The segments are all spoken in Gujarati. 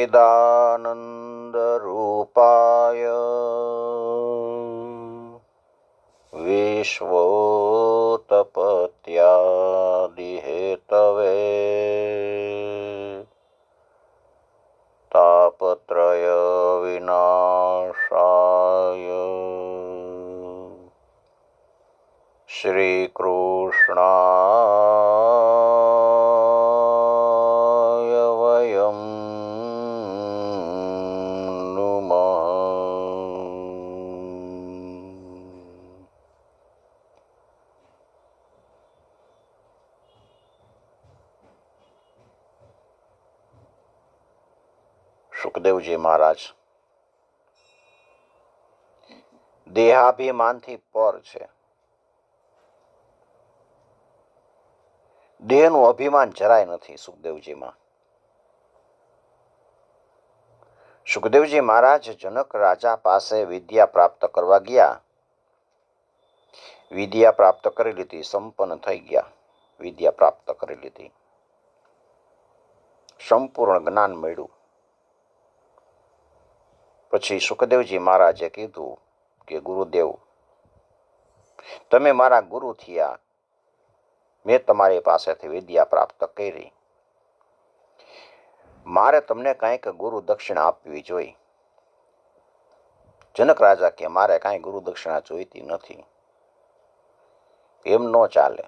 सच्चिदानन्दरूपाय विश्वोत्पत्यादिहेतवे तापत्रयविनाशाय श्रीकृष्णाय સુખદેવજી મહારાજ. દેહાભિમાનથી પર છે. દેહનું અભિમાન જરાય નથી સુખદેવજીમાં. સુખદેવજી મહારાજ જનક રાજા પાસે વિદ્યા પ્રાપ્ત કરવા ગયા. વિદ્યા પ્રાપ્ત કરી લીધી, સંપન્ન થઈ ગયા. વિદ્યા પ્રાપ્ત કરી લીધી. સંપૂર્ણ જ્ઞાન મળ્યું. પછી સુખદેવજી મહારાજે કીધું કે, ગુરુદેવ, તમે મારા ગુરુ થયા. મેં તમારી પાસેથી વિદ્યા પ્રાપ્ત કરી. મારે તમને કાંઈક ગુરુ દક્ષિણા આપવી જોઈ. જનક રાજા કે, મારે કાંઈ ગુરુ દક્ષિણા જોઈતી નથી. એમ ન ચાલે.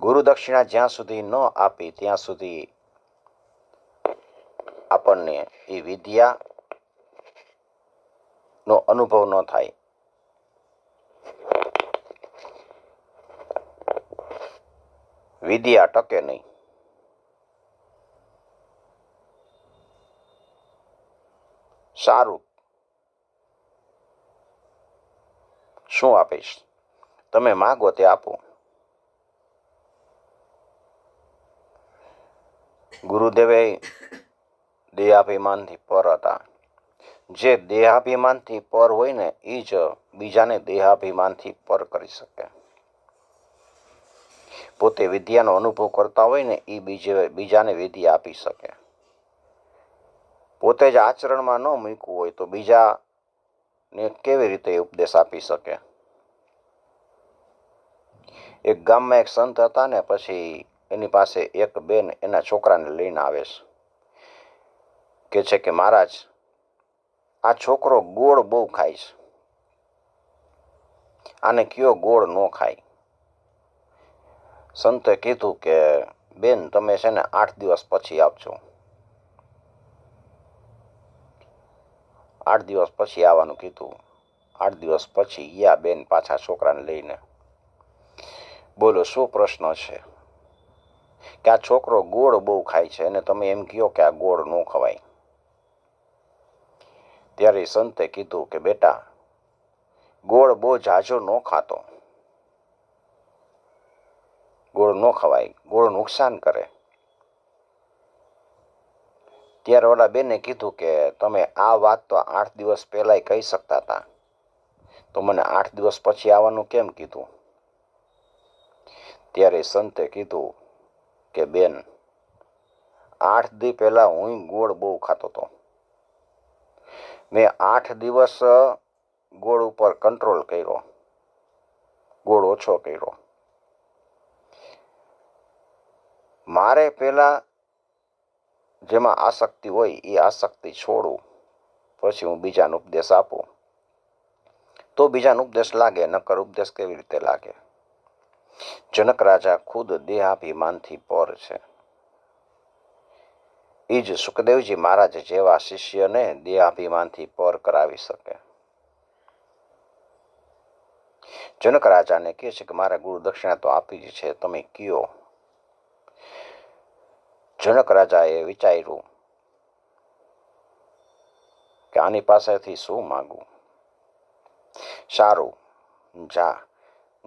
ગુરુ દક્ષિણા જ્યાં સુધી ન આપી, ત્યાં સુધી આપણને એ વિદ્યા નો અનુભવ ન થાય. વિદ્યા ટકે નહીં. સારું. શું આપીશ? તમે માગો તે આપો. ગુરુદેવે દેહાભિમાનથી પર હતા. જે દેહાભિમાનથી પર હોય ને એ જ બીજાને દેહાભિમાનથી પર કરી શકે. પોતે વિદ્યાનો અનુભવ કરતા હોય ને એ બીજે બીજાને વિદ્યા આપી શકે. પોતે જ આચરણમાં ન મૂકવું હોય તો બીજાને કેવી રીતે ઉપદેશ આપી શકે? એક ગામમાં એક સંત હતા ને પછી એની પાસે એક બેન એના છોકરાને લઈને આવે છે. કે છે કે મહારાજ આ છોકરો ગોળ બહુ છે. આને કયો ગોળ ન ખાય? સંતે કીધું કે, બેન, તમે છે ને આઠ દિવસ પછી આપજો આઠ દિવસ પછી આવવાનું કીધું. આઠ દિવસ પછી ગયા બેન પાછા છોકરાને લઈને. બોલો, શું પ્રશ્ન છે? કે આ છોકરો ગોળ બહુ ખાય છે, અને તમે એમ કહો કે આ ગોળ ન ખવાય? ત્યારે સંતે કીધું કે, બેટા, ગોળ બહુ ઝાઝો ન ખાતો. ગોળ ન ખવાય, ગોળ નુકસાન કરે. ત્યારે ઓલા બેને કીધું કે, તમે આ વાત તો આઠ દિવસ પહેલાંય કહી શકતા હતા તો મને આઠ દિવસ પછી આવવાનું કેમ કીધું? ત્યારે સંતે કીધું કે, બેન, આઠ દી પહેલાં હું ગોળ બહુ ખાતો હતો મેં આઠ દિવસ ગોળ ઉપર કંટ્રોલ કર્યો. ગોળ ઓછો કર્યો. મારે પહેલાં જેમાં આસક્તિ હોય એ આસક્તિ છોડું, પછી હું બીજાનો ઉપદેશ આપું. તો બીજાનો ઉપદેશ લાગે, નકર ઉપદેશ કેવી રીતે લાગે? જનક રાજા ખુદ દેહાભિમાનથી પર છે. એ જ સુખદેવજી મહારાજ જેવા શિષ્યને દેહાભિમાનથી પર કરાવી શકે. જનક રાજાને કહે છે કે મારા ગુરુ દક્ષિણા તો આપી જ છે, તમે કયો? જનક રાજાએ વિચાર્યું કે આની પાસેથી શું માગું? સારું, જા,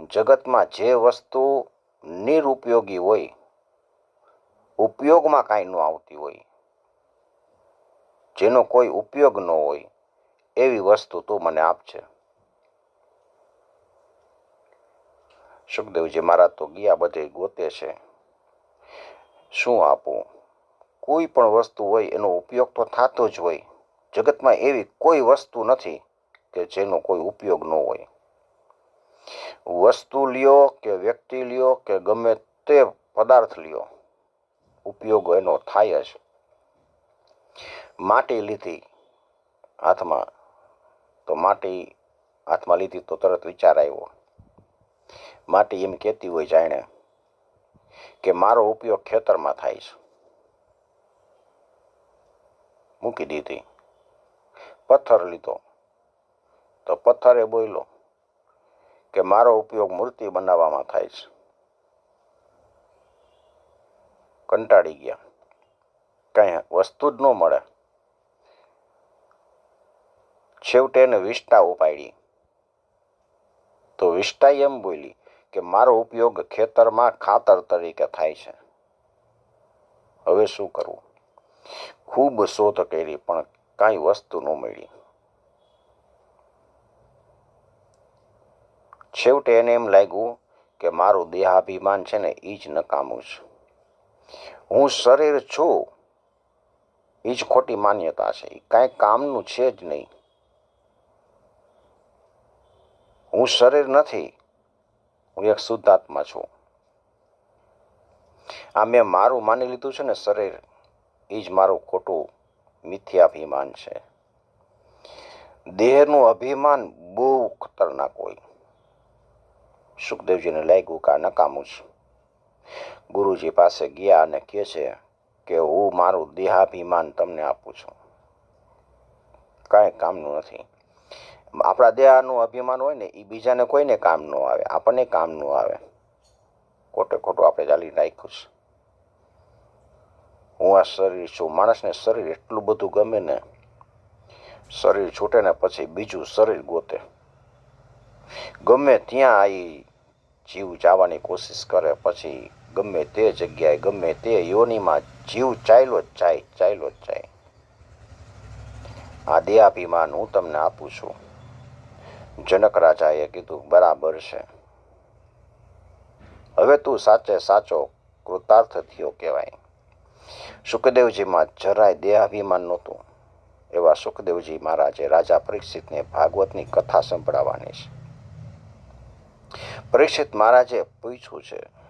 જગતમાં જે વસ્તુ નિરુપયોગી હોય, ઉપયોગમાં કાંઈ ન આવતી હોય જેનો કોઈ ઉપયોગ ન હોય, એવી વસ્તુ તું મને આપજે. સુખદેવજી મારા તો ગયા બધે ગોતે છે. શું આપું? કોઈ પણ વસ્તુ હોય એનો ઉપયોગ તો થતો જ હોય. જગતમાં એવી કોઈ વસ્તુ નથી કે જેનો કોઈ ઉપયોગ ન હોય. વસ્તુ લ્યો કે વ્યક્તિ લ્યો કે ગમે તે પદાર્થ લ્યો, ઉપયોગ એનો થાય જ. માટી લીધી હાથમાં, તો માટી હાથમાં લીધી તો તરત વિચાર આવ્યો. માટી એમ કહેતી હોય જાણે કે મારો ઉપયોગ ખેતરમાં થાય છે. મૂકી દીધી, પથ્થર લીધો, તો પથ્થરે બોલ્યો કે મારો ઉપયોગ મૂર્તિ બનાવવામાં થાય છે. કંટાળી ગયા. કઈ વસ્તુ જ ન મળે. છેવટે એને વિષ્ટા ઉપાડી. તો વિષ્ટા એમ બોલી કે મારો ઉપયોગ ખેતરમાં ખાતર તરીકે થાય છે. હવે શું કરવું? ખૂબ શોધ કરી પણ કાંઈ વસ્તુ ન મળી. છેવટે એને એમ લાગ્યું કે મારું દેહાભિમાન છે ને એ જ નકામું છે. હું શરીર છું એ જ ખોટી માન્યતા છે. એ કાંઈ કામનું છે જ નહીં. હું શરીર નથી, હું એક શુદ્ધાત્મા છું. આ મેં મારું માની લીધું છે ને શરીર એ જ મારું ખોટું મિથ્યાભિમાન છે. દેહનું અભિમાન બહુ ખતરનાક હોય. સુખદેવજીને લાગ્યું કે આ નકામું છે. ગુરુજી પાસે ગયા અને કહે છે કે હું મારું દેહાભિમાન તમને આપું છું. કાંઈ કામનું નથી. આપણા દેહાનું અભિમાન હોય ને એ બીજાને કોઈને કામ ન આવે. આપણને કામ ન આવે. ખોટે ખોટું આપણે ચાલી નાખ્યું છે. હું આ શરીર છું. માણસને શરીર એટલું બધું ગમે ને, શરીર છૂટે ને પછી બીજું શરીર ગોતે. ગમે ત્યાં આવી જીવ જવાની કોશિશ કરે, પછી ગમે તે જગ્યાએ, ગમે તે યોનિમાં જીવ ચાલ્યો જ જાય, ચાલ્યો જ જાય. આ દેહાભિમાન હું તમને આપું છું. જનક રાજાએ કીધું, બરાબર છે. હવે તું સાચે સાચો કૃતાર્થ થયો કહેવાય. સુખદેવજીમાં જરાય દેહાભિમાન નહોતું. એવા સુખદેવજી મહારાજે રાજા પરીક્ષિતને ભાગવતની કથા સંભળાવવાની છે. પરીક્ષિત મહારાજે પૂછ્યું છે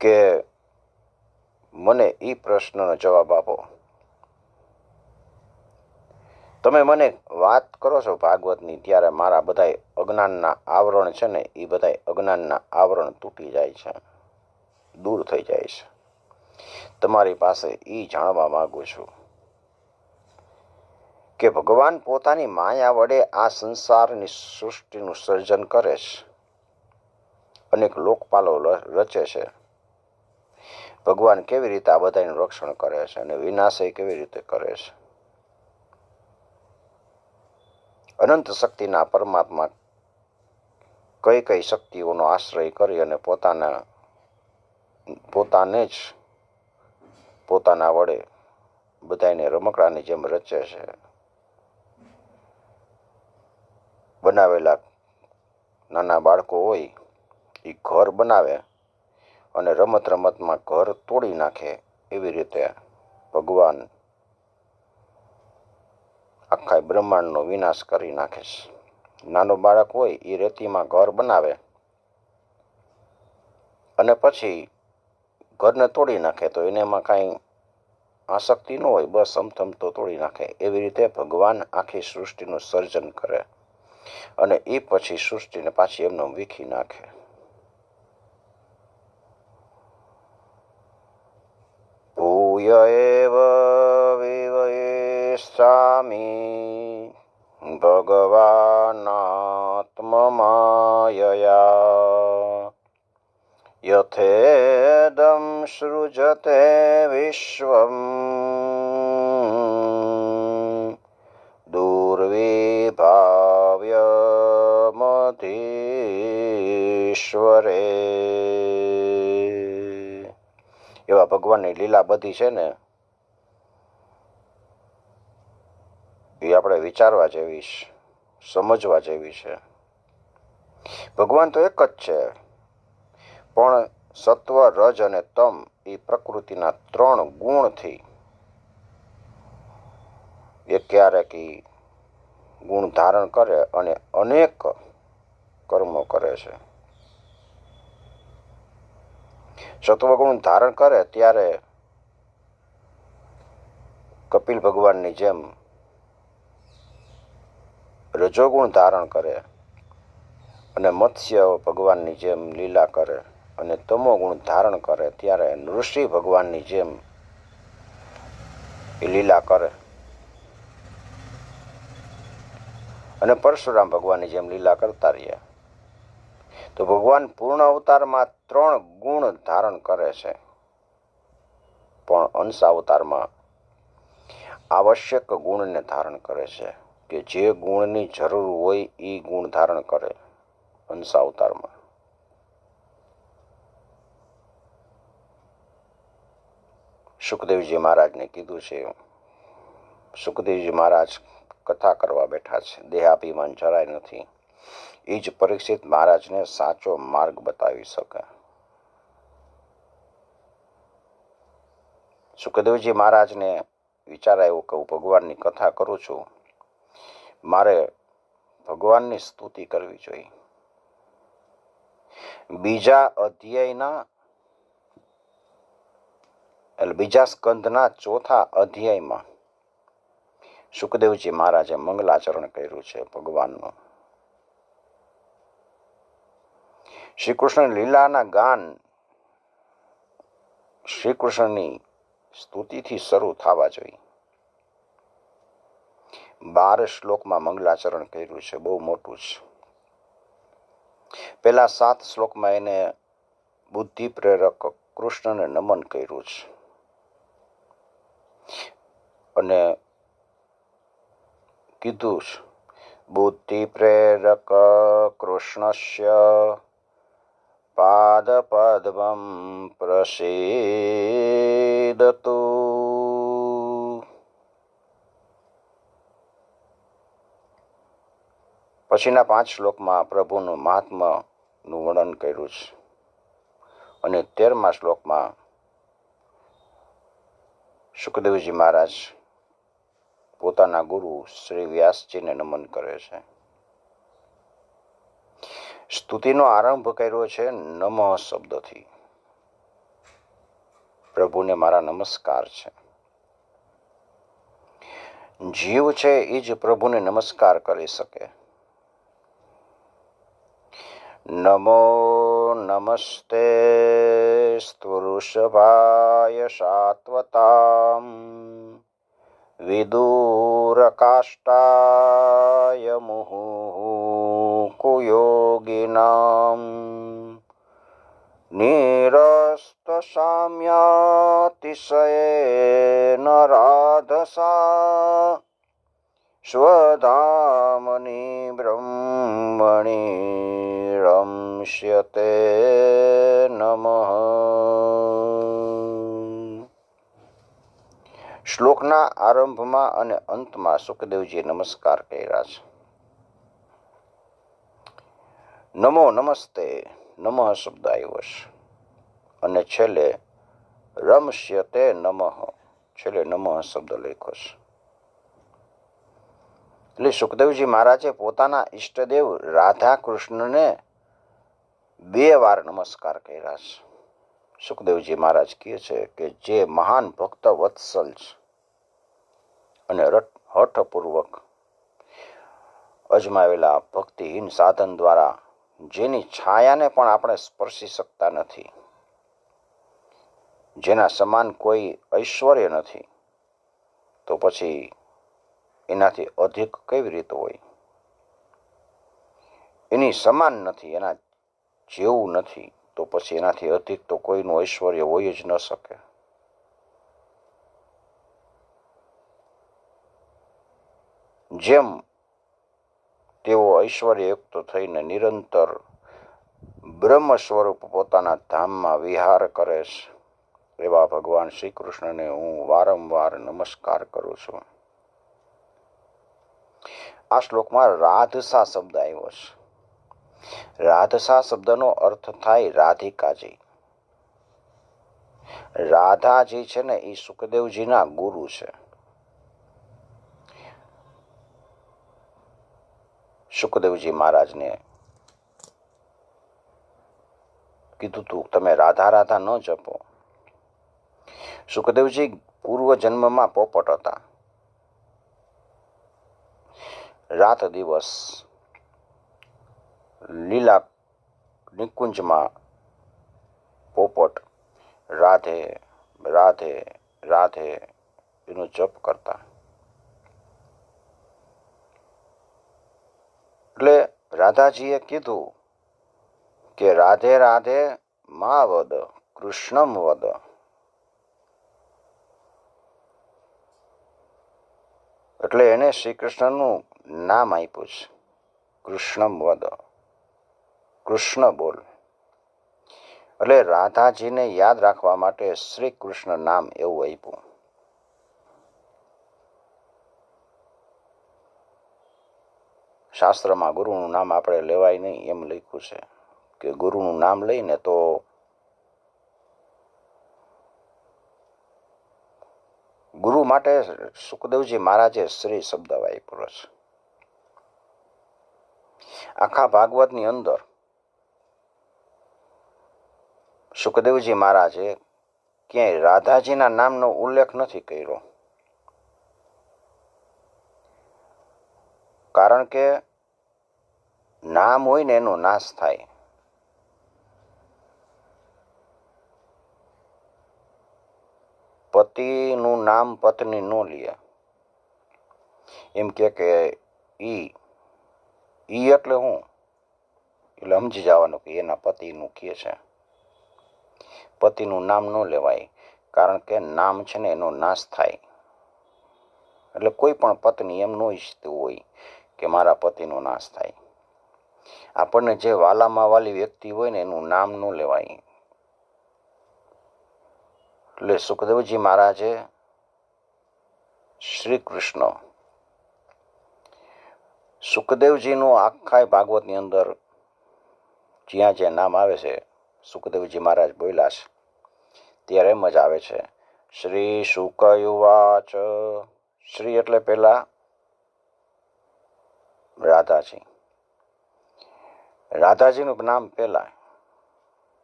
કે મને એ પ્રશ્નનો જવાબ આપો. તમે મને વાત કરો છો ભાગવતની, ત્યારે મારા બધાય અજ્ઞાનના આવરણ છે ને એ બધાય અજ્ઞાનના આવરણ તૂટી જાય છે, દૂર થઈ જાય છે. તમારી પાસે એ જાણવા માગું છું કે ભગવાન પોતાની માયા વડે આ સંસારની સૃષ્ટિનું સર્જન કરે છે. અનેક લોકપાલો રચે છે. ભગવાન કેવી રીતે આ બધાનું રક્ષણ કરે છે અને વિનાશય કેવી રીતે કરે છે? અનંત શક્તિના પરમાત્મા કઈ કઈ શક્તિઓનો આશ્રય કરી અને પોતાના, પોતાને જ, પોતાના વડે બધાને રમકડાની જેમ રચે છે. બનાવેલા નાના બાળકો હોય એ ઘર બનાવે અને રમત રમતમાં ઘર તોડી નાખે એવી રીતે ભગવાન આખા બ્રહ્માંડનો વિનાશ કરી નાખે છે. નાનો બાળક હોય એ રેતીમાં ઘર બનાવે અને પછી ઘરને તોડી નાખે તો એને એમાં કાંઈ આસક્તિ ન હોય, બસ અમથમ તો તોડી નાખે. એવી રીતે ભગવાન આખી સૃષ્ટિનું સર્જન કરે અને એ પછી સૃષ્ટિને પાછી એમનો વીખી નાખે. ભૂય એવ વિવયિષ્યામિ ભગવાનાત્મમાયયા યથેદમ સૃજતે વિશ્વમ દુર્વિભાવ્યમધીશ્વરે એવા ભગવાનની લીલા બધી છે ને, એ આપણે વિચારવા જેવી સમજવા જેવી છે. ભગવાન તો એક જ છે, પણ સત્વ, રજ અને તમ એ પ્રકૃતિના ત્રણ ગુણથી, એ ક્યારેક એ ગુણ ધારણ કરે અને અનેક કર્મો કરે છે. સત્વગુણ ધારણ કરે ત્યારે કપિલ ભગવાનની જેમ રજોગુણ ધારણ કરે અને મત્સ્ય ભગવાનની જેમ લીલા કરે અને તમો ગુણ ધારણ કરે ત્યારે નૃષિ ભગવાનની જેમ એ લીલા કરે. અને પરશુરામ ભગવાનની જેમ લીલા કરતા રહ્યા તો ભગવાન પૂર્ણ અવતારમાં ત્રણ ગુણ ધારણ કરે છે. પણ અંશ અવતારમાં આવશ્યક ગુણને ધારણ કરે છે કે જે ગુણની જરૂર હોય એ ગુણ ધારણ કરે અંશ અવતારમાં સુખદેવજી મહારાજને કીધું છે સુખદેવજી મહારાજ કથા કરવા બેઠા છે. દેહાભિમાન જરાય નથી. એ જ પરીક્ષિત મહારાજને સાચો માર્ગ બતાવી શકે. સુખદેવજી મહારાજને વિચાર આવ્યો કે હું ભગવાનની કથા કરું છું. મારે ભગવાનની સ્તુતિ કરવી જોઈએ. બીજા અધ્યાયના એટલે બીજા સ્કંદના ચોથા અધ્યાયમાં સુખદેવજી મહારાજે મંગલાચરણ કર્યું છે ભગવાનનું. શ્રી કૃષ્ણ લીલાના ગાન શ્રી કૃષ્ણની સ્તુતિથી શરૂ થવા જોઈએ. બાર શ્લોકમાં મંગલાચરણ કર્યું છે, બહુ મોટું છે પેલા સાત શ્લોકમાં એને બુદ્ધિ પ્રેરક કૃષ્ણને નમન કર્યું છે. અને કીધું છે બુદ્ધિ પ્રેરક કૃષ્ણસ્ય પાદપદ્મં प्रसीदतु। પછીના પાંચ શ્લોકમાં પ્રભુનું મહાત્માનું વર્ણન કર્યું છે. અને તેરમા શ્લોકમાં સુખદેવજી મહારાજ પોતાના ગુરુ શ્રી વ્યાસજીને નમન કરે છે. સ્તુતિનો આરંભ કર્યો છે નમઃ શબ્દથી. પ્રભુને મારા નમસ્કાર છે. જીવ છે એ જ પ્રભુને નમસ્કાર કરી શકે. નમો નમસ્તે સ્તુષભાય સાત્વતામ. વિદુરકાષ્ટાય મુહુઃ કુયોગિનામ નિરસ્તસામ્યાતિશયેન राधसा स्वधामनि ब्रह्मणि રમશ્યતે નમઃ શ્લોકના આરંભમાં અને અંતમાં સુખદેવજીએ નમસ્કાર કર્યા છે। નમો નમસ્તે, નમઃ શબ્દ આવ્યો છે અને છેલ્લે, રમશ્યતે નમઃ. છેલ્લે નમઃ શબ્દ લખ્યો એટલે સુખદેવજી મહારાજે પોતાના ઈષ્ટદેવ રાધા કૃષ્ણને બે વાર નમસ્કાર કર્યા છે. સુખદેવજી મહારાજ કહે છે કે જે મહાન ભક્ત વત્સલ છે અને હઠપૂર્વક અજમાવેલા ભક્તિહીન સાધન દ્વારા જેની છાયાને પણ આપણે સ્પર્શી શકતા નથી. જેના સમાન કોઈ ઐશ્વર્ય નથી. તો પછી એનાથી અધિક કેવી રીતે હોય? એની સમાન નથી, એના જેવું નથી, તો પછી એનાથી અધિક તો કોઈનું ઐશ્વર્ય હોય જ ન શકે. જેમ તેઓ ઐશ્વર્યયુક્ત થઈને નિરંતર બ્રહ્મ સ્વરૂપ પોતાના ધામમાં વિહાર કરે છે. એવા ભગવાન શ્રી કૃષ્ણને હું વારંવાર નમસ્કાર કરું છું. આ શ્લોકમાં રાધસા શબ્દ આવ્યો છે. રાધસા શબ્દનો અર્થ થાય રાધિકાજી. રાધાજી છે ને એ સુખદેવજીના ગુરુ છે. સુખદેવજી મહારાજને કીધું તું, તમે રાધા રાધા ન જપો. સુખદેવજી પૂર્વ જન્મમાં પોપટ હતા. રાત દિવસ લીલા નિકુંજમાં પોપટ રાધે રાધે રાધે એનો જપ કરતા એટલે રાધાજીએ કીધું કે રાધે રાધે મા વદ, કૃષ્ણમ વદ. એટલે એને શ્રી કૃષ્ણનું નામ આપ્યું છે. કૃષ્ણમ વદ. કૃષ્ણ બોલ. એટલે રાધાજીને યાદ રાખવા માટે શ્રી કૃષ્ણ નામ એવું આપ્યું. શાસ્ત્રમાં ગુરુનું નામ આપણે લેવાય નહીં, એમ લખ્યું છે કે ગુરુનું નામ લઈને તો ગુરુ માટે સુખદેવજી મહારાજે શ્રી શબ્દ વાપરો છે. આખા ભાગવતની અંદર સુખદેવજી મહારાજે ક્યાંય રાધાજીના નામનો ઉલ્લેખ નથી કર્યો. કારણ કે નામ હોય ને એનો નાશ થાય. પતિનું નામ પત્ની નો લે. એમ કે કે ઈ ઈ એટલે હું? એટલે સમજી જવાનું કે એના પતિનું કે છે. પતિનું નામ ન લેવાય, કારણ કે નામ છે ને એનો નાશ થાય. એટલે કોઈ પણ પત્ની એમ ન ઈચ્છતું હોય કે મારા પતિનો નાશ થાય. આપણને જે વાલામાં વાલી વ્યક્તિ હોય ને એનું નામ ન લેવાય. એટલે સુખદેવજી મહારાજે શ્રી કૃષ્ણ સુખદેવજીનું આખા ભાગવતની અંદર જ્યાં જ્યાં નામ આવે છે, સુખદેવજી મહારાજ બોલ્યા છે, ત્યારે એમ જ આવે છે, શ્રી શુકયુવાચ શ્રી એટલે પેલા રાધાજી. રાધાજીનું નામ પહેલાં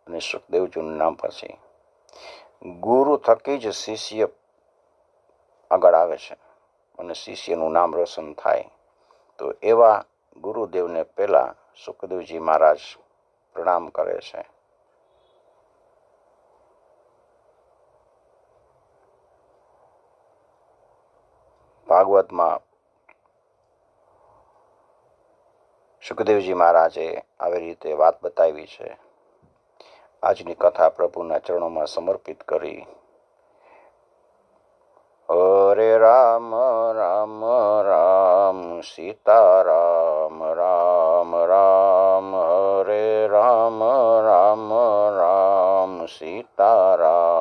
અને સુખદેવજીનું નામ પછી. ગુરુ થકી જ શિષ્ય આગળ આવે છે અને શિષ્યનું નામ રોશન થાય. તો એવા ગુરુદેવને પહેલાં સુખદેવજી મહારાજ પ્રણામ કરે છે. ભાગવતમાં સુખદેવજી મહારાજે આવી રીતે વાત બતાવી છે. આજની કથા પ્રભુના ચરણોમાં સમર્પિત કરી. હરે રામ રામ રામ, સીતારામ, રામ રામ, હરે રામ રામ રામ, સીતારામ. રામ